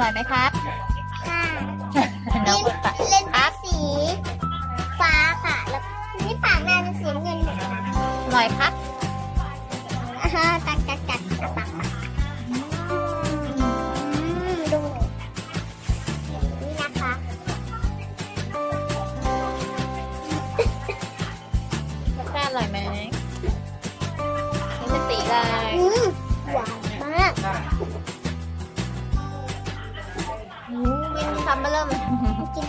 ร่อยไหมครับค่ะน้องปะเล่นครับสี ฟ้าค่ะ แล้วนี่ปากนายเป็นสีน้ำเงินหมดเลยอร่อยครับอ่าฮะตักตักตักตักตักตักอืมดูนี่นะคะรสชาติอร่อยไหมนี่เป็นสีอะไร อืมวินคำมาเริ่มกิน